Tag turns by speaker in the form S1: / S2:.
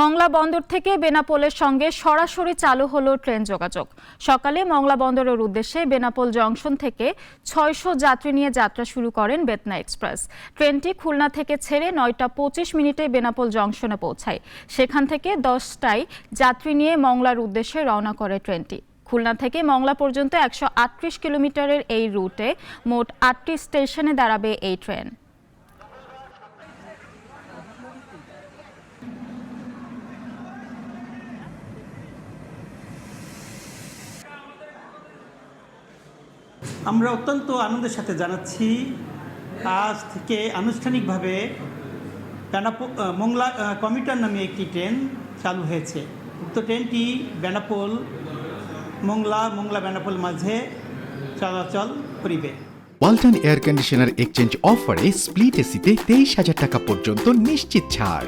S1: মংলা বন্দর থেকে বেনাপোলের সঙ্গে সরাসরি চালু হলো ট্রেন যোগাযোগ। সকালে মংলা বন্দরের উদ্দেশ্যে বেনাপোল জংশন থেকে ছয়শো যাত্রী নিয়ে যাত্রা শুরু করেন বেতনা এক্সপ্রেস। ট্রেনটি খুলনা থেকে ছেড়ে নয়টা পঁচিশ মিনিটে বেনাপোল জংশনে পৌঁছায়। সেখান থেকে দশটায় যাত্রী নিয়ে মংলার উদ্দেশ্যে রওনা করে ট্রেনটি। খুলনা থেকে মংলা পর্যন্ত একশো আটত্রিশ কিলোমিটারের এই রুটে মোট আটটি স্টেশনে দাঁড়াবে এই ট্রেন।
S2: আমরা অত্যন্ত আনন্দের সাথে জানাচ্ছি আজ থেকে আনুষ্ঠানিকভাবে বেনাপো আহ, মংলা আহ, কমিউটার নামে একটি ট্রেন চালু হয়েছে। উক্ত ট্রেনটি বেনাপোল মংলা মংলা বেনাপোল মাঝে চলাচল করিবে।
S3: ওয়ালটন এয়ার কন্ডিশনার এক্সচেঞ্জ অফারে স্প্লিট এসিতে তেইশ হাজার টাকা পর্যন্ত নিশ্চিত ছাড়।